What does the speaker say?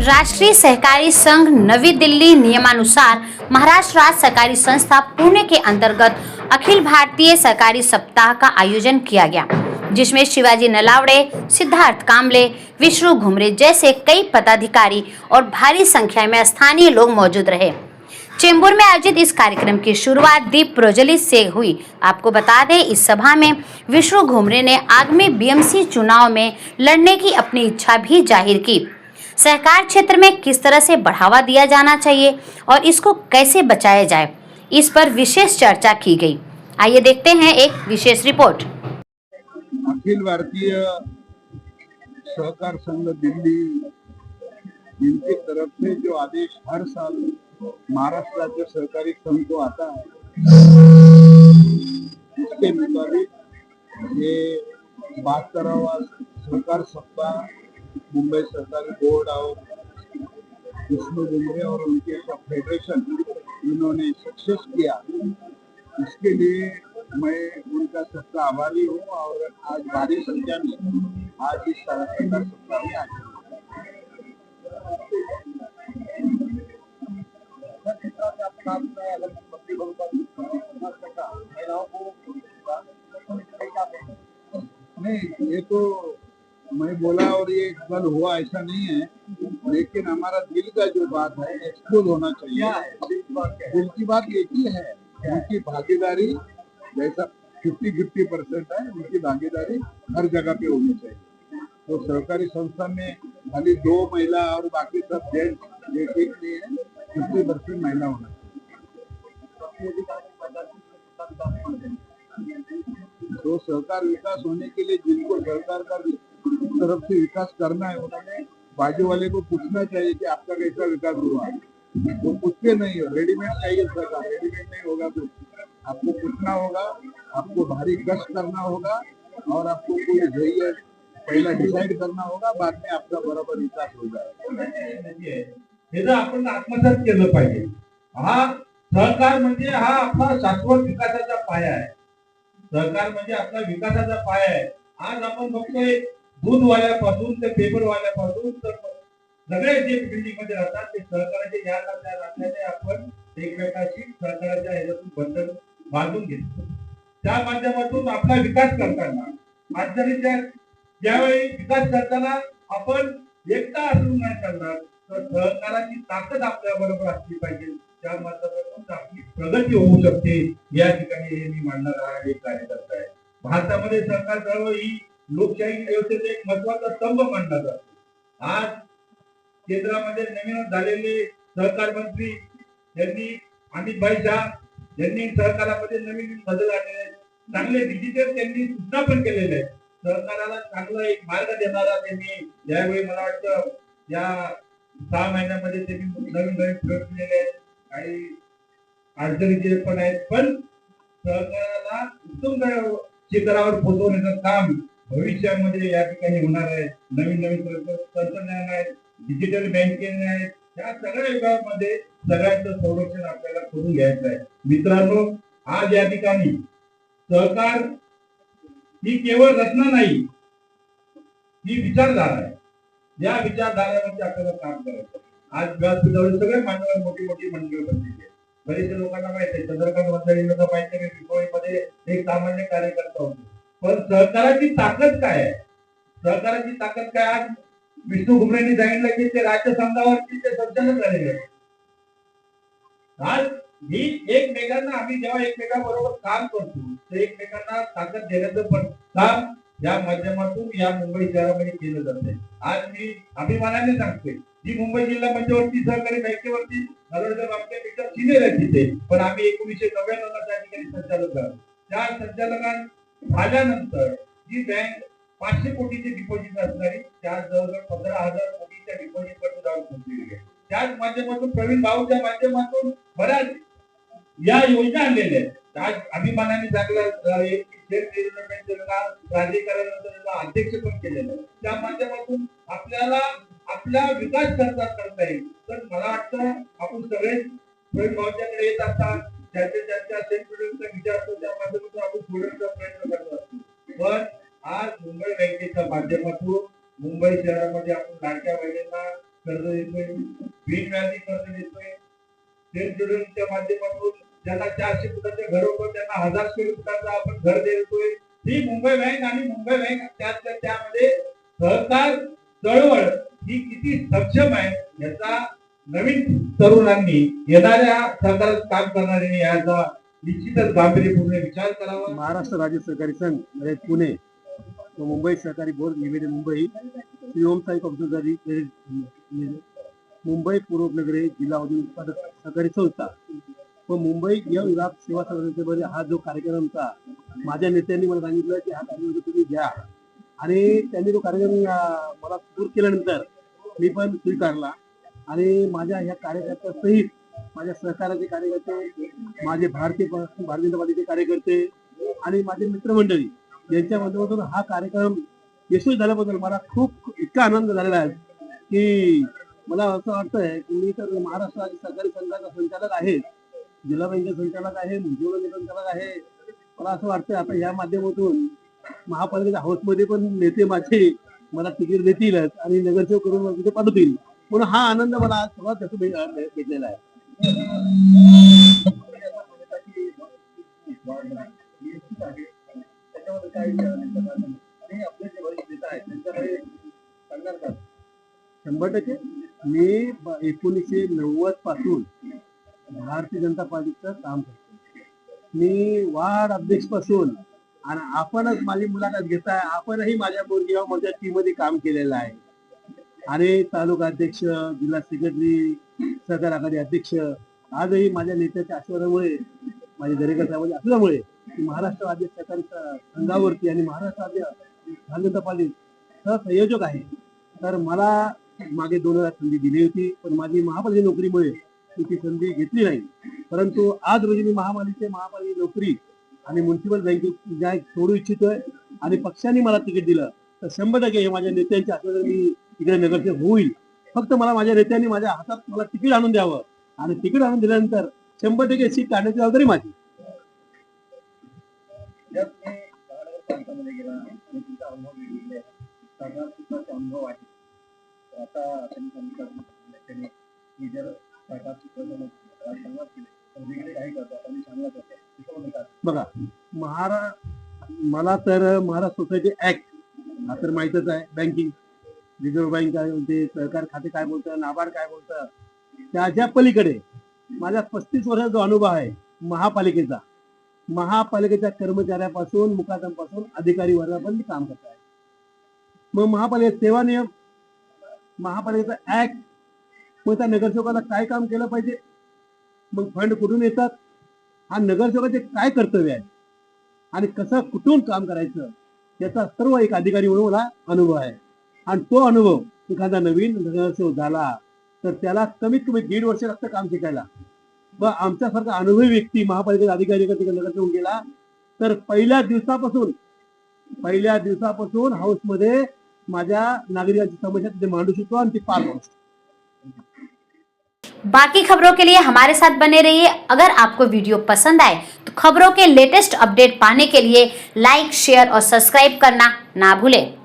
राष्ट्रीय सहकारी संघ नवी दिल्ली नियमानुसार महाराष्ट्र राज्य सहकारी संस्था पुणे के अंतर्गत अखिल भारतीय सहकारी सप्ताह का आयोजन किया गया, जिसमें शिवाजी नलावड़े, सिद्धार्थ कामले, विष्णु घुमरे जैसे कई पदाधिकारी और भारी संख्या में स्थानीय लोग मौजूद रहे। चेंबूर में आयोजित इस कार्यक्रम की शुरुआत दीप प्रज्वलित से हुई। आपको बता दें, इस सभा में विष्णु घुमरे ने आगामी बीएमसी चुनाव में लड़ने की अपनी इच्छा भी ज़ाहिर की। सहकार क्षेत्र में किस तरह से बढ़ावा दिया जाना चाहिए और इसको कैसे बचाया जाए, इस पर विशेष चर्चा की गई। आइए देखते हैं एक विशेष रिपोर्ट। अखिल भारतीय सहकार संघ दिल्ली, इनकी तरफ़ से जो आदेश हर साल महाराष्ट्र राज्य सहकारी संघ को आता है उसके मुताबिक ये बहत्तरवा सहकार सप्ताह मुंबई सहकारी बोर्ड और विष्णु डुमरे और उनके सब फेडरेशन इन्होंने सक्सेस किया। इसके लिए मैं उनका सबका आभारी हूँ और आज भारी संख्या में आज इस सहकार सप्ताह में नहीं ये तो मैं बोला और ये कल हुआ ऐसा नहीं है लेकिन हमारा दिल का जो बात है एक्सपोज होना चाहिए। दिल की बात एक ही है उनकी भागीदारी जैसा फिफ्टी फिफ्टी परसेंट है उनकी भागीदारी हर जगह पे होनी चाहिए तो सहकारी संस्था में खाली दो महिला और बाकी सब जेंट्स ठीक नहीं है फिफ्टी परसेंट महिला होना तो सहकार विकास होने के लिए जिनको सरकार का तरफ़ से विकास करना है उन्होंने बाजू वाले को पूछना चाहिए कि आपका कैसा विकास हुआ वो पूछते नहीं हो रेडीमेड चाहिए सरकार रेडीमेड नहीं होगा कुछ आपको पूछना होगा आपको भारी कष्ट करना होगा और आपको कोई ध्येय पहिला डिसाइड करना होगा बाद में आपका बरोबर विकास हो हे आपण आत्मसात केलं पाहिजे हा सहकार म्हणजे हा आपला शाश्वत विकासाचा पाया आहे. सहकार म्हणजे आपला विकासाचा पाया आहे. आज आपण बघतोय दूधवाल्यापासून ते पेपरवाल्यापासून तर सगळे जे बिल्डिंगमध्ये राहतात ते सहकाराचे या नात्या नात्याने आपण एकमेकाशी सहकाराच्या ह्याच्यातून बंधन बांधून घेतो. त्या माध्यमातून आपला विकास करताना अडचणीच्या ज्यावेळी विकास करताना आपण एकटा असून नाही करणार तर सहकाराची ताकद आपल्या बरोबर असली पाहिजे. त्या माध्यमातून आपली प्रगती होऊ शकते. या ठिकाणी हे मी मांडणार हा एक कार्यकर्ता आहे. भारतामध्ये सरकार चळवळ ही लोकशाही व्यवस्थेचा एक महत्त्वाचा स्तंभ मानला जातो आज केंद्रामध्ये नवीन झालेले सहकार मंत्री यांनी अमित भाई शाह यांनी सहकारामध्ये नवीन बदल आणलेले आहेत. चांगले डिजिटल त्यांनी सूचना पण केलेले आहेत सहकाराला चांगला एक मार्ग देणारा त्यांनी यावेळी मला वाटतं या सहा महिन्यामध्ये त्यांनी नवीन नवीन प्रयोग केलेले आहेत. काही अडचणीचे पण आहेत पण सहकाराला उत्तम शिखरावर पोहोचवण्याचं काम भविष्यामध्ये या ठिकाणी होणार आहे. नवीन नवीन तंत्रज्ञान आहेत डिजिटल बँकिंग आहे या सगळ्या विभागामध्ये सगळ्यांचं संरक्षण आपल्याला करून घ्यायचं आहे. मित्रांनो आज या ठिकाणी सहकार ही केवळ रचना नाही ही विचारधारा आहे. या विचारधारेवरती आपल्याला काम करायचं आहे. आज व्यासपीठावर सगळे मान्यवर मोठी मोठी मंडळी बनलेली बरेचशे लोकांना माहीत आहे चंद्रकांत मंडळींना माहिती आहे पिंपळीमध्ये एक सामान्य कार्यकर्ता होतो. पण सहकाराची ताकद काय आहे? सहकाराची ताकद काय आज विष्णू घुमरेंनी सांगितलं की ते राज्य संघावरती ते संचालन झालेले आज ही एकमेकांना आम्ही जेव्हा एकमेकांबरोबर काम करतो ते एकमेकांना ताकद देण्याचं पण काम या माध्यमातून या मुंबई शहरामध्ये केलं जाते आज मी अभिमानाने सांगतोय ही मुंबई जिल्हा मध्यवर्ती सहकारी बँकेवरती नगरसेवक आपल्यापेक्षा सिनियर आहे तिथे. पण आम्ही एकोणीसशे नव्याण्णव त्या ठिकाणी संचालक झालो. त्या संचालकां झाल्यानंतर जी बँक पाचशे कोटीची डिपॉझिट असणारी त्या जवळजवळ पंधरा हजार कोटीच्या डिपॉझिट वर जाऊन पोहोचलेली आहे. त्याच माध्यमातून प्रवीण भाऊच्या माध्यमातून बऱ्याच या योजना आणलेल्या आहेत. आज अभिमानाने सांगलं एक डेव्हलपमेंट प्राधिकरणाचा अध्यक्ष पण केलेलं त्या माध्यमातून आपल्याला आपला विकास करता करता येईल. तर मला वाटतं आपण सगळे प्रवीण येत असतात. त्यांच्या त्यांच्या सेल्फ स्टुडंटचा विचार असतो त्या माध्यमातून आपण सोडण्याचा प्रयत्न करत असतो. पण आज मुंबई बँकेच्या माध्यमातून मुंबई शहरामध्ये आपण लाडक्या बहिणींना कर्ज देतोय बिनव्याजी कर्ज देतोय. सेल्फ स्टुडंटच्या माध्यमातून ज्यांना चारशे फुटाचे घर होतं त्यांना हजार स्क्वेअर फुटाचं आपण घर देतोय. ही मुंबई बँक आणि मुंबई बँक त्यातल्या त्यामध्ये सहकार चळवळ ही किती सक्षम आहे याचा नवीन तरुणांनी येणाऱ्या सरकारात काम करणाऱ्यांनी याचा निश्चितच गांभीर्यपूर्ण विचार करावा. महाराष्ट्र राज्य सहकारी संघ म्हणजे पुणे व मुंबई सहकारी बोर्ड निवेदन मुंबई श्री ओम साई कॉम्प्युटरी मुंबई पूर्वनगरे जिल्हा उत्पादक सहकारी संस्था. व मुंबई या विभाग सेवा संघटनेमध्ये हा जो कार्यक्रम माझ्या नेत्यांनी मला सांगितलं की हा कार्यक्रम तुम्ही घ्या. आणि त्यांनी तो कार्यक्रम मला सुरू केल्यानंतर मी पण स्वीकारला. आणि माझ्या ह्या कार्यकर्त्यासहित माझ्या सहकाराचे कार्यकर्ते माझे भारतीय भारतीय जनता पार्टीचे कार्यकर्ते आणि माझे मित्रमंडळी यांच्या माध्यमातून हा कार्यक्रम यशस्वी झाल्याबद्दल मला खूप इतका आनंद झालेला आहे की मला असं वाटतंय की मी तर महाराष्ट्र राज्य सहकारी संघाचा संचालक आहे. जिल्हा बँकेचा संचालक आहे मुंबई संचालक आहे. मला असं वाटतंय आता या माध्यमातून महापालिकेच्या हाऊसमध्ये पण नेते माझे मला तिकीट देतीलच आणि नगरसेवक करून मला तिथे पाठवतील. म्हणून हा आनंद मला सर्वात जास्त भेटलेला आहे. शंभर टक्के. मी एकोणीसशे नव्वदपासून भारतीय जनता पार्टीचं काम करतो. मी वार्ड अध्यक्षपासून आणि आपणच माझी मुलाखत घेताय आपणही माझ्या बोर्गी माझ्या टीममध्ये काम केलेलं आहे. आणि तालुका अध्यक्ष जिल्हा सेक्रेटरी सहकार आघाडी अध्यक्ष आजही माझ्या नेत्याच्या आशीर्वादामुळे माझ्या दरेकर साहेबांच्या महाराष्ट्र राज्य सहकारी संघावरती आणि महाराष्ट्र राज्य भारतीय जनता पार्टी सहसंयोजक आहे. तर मला मागे दोन हजार संधी दिली होती पण माझी महापालिका नोकरीमुळे ती संधी घेतली नाही. परंतु आज रोजी मी महामारीचे महापालिका नोकरी आणि म्युन्सिपल बँकेत सोडू इच्छितोय आणि पक्षाने मला तिकीट दिलं तर शंभर टक्के हे माझ्या नेत्यांच्या हातात मी इकडे नगरसेवक होईल. फक्त मला माझ्या नेत्यांनी माझ्या हातात मला तिकीट आणून द्यावं. आणि तिकीट आणून दिल्यानंतर शंभर टक्के सीट काढण्याची जबाबदारी माझी. अनुभव आहे. आता बघा महारा मला तर महाराष्ट्र सोसायटी ऍक्ट हा तर माहितच आहे बँकिंग रिझर्व्ह बँक काय बोलते सरकार खाते काय बोलतं नाबार्ड काय बोलतं त्याच्या पलीकडे माझ्या पस्तीस वर्षाचा जो अनुभव आहे महापालिकेचा महापालिकेच्या कर्मचाऱ्यापासून मुकादमापासून अधिकारी वर्गापर्यंत काम करत आहे. मग महापालिकेत सेवा नियम महापालिकेचा ऍक्ट मग त्या नगरसेवकाला काय काम केलं पाहिजे? मग फंड कुठून येतात? हा नगरसेवकाचे काय कर्तव्य आहे? आणि कसं कुठून काम करायचं? याचा सर्व एक अधिकारी म्हणून मला अनुभव आहे. आणि तो अनुभव एखादा नवीन नगरसेवक झाला तर त्याला कमीत कमी दीड वर्ष लागतं काम शिकायला. व आमच्यासारखा अनुभवी व्यक्ती महापालिकेचा अधिकारी कधी नगरसेवक गेला तर पहिल्या दिवसापासून पहिल्या दिवसापासून हाऊसमध्ये माझ्या नागरिकांची समस्या तिथे मांडू शकतो आणि ती पार पाडू शकतो. बाकी खबरों के लिए हमारे साथ बने रहिए। अगर आपको वीडियो पसंद आए तो खबरों के लेटेस्ट अपडेट पाने के लिए लाइक शेयर और सब्सक्राइब करना ना भूलें।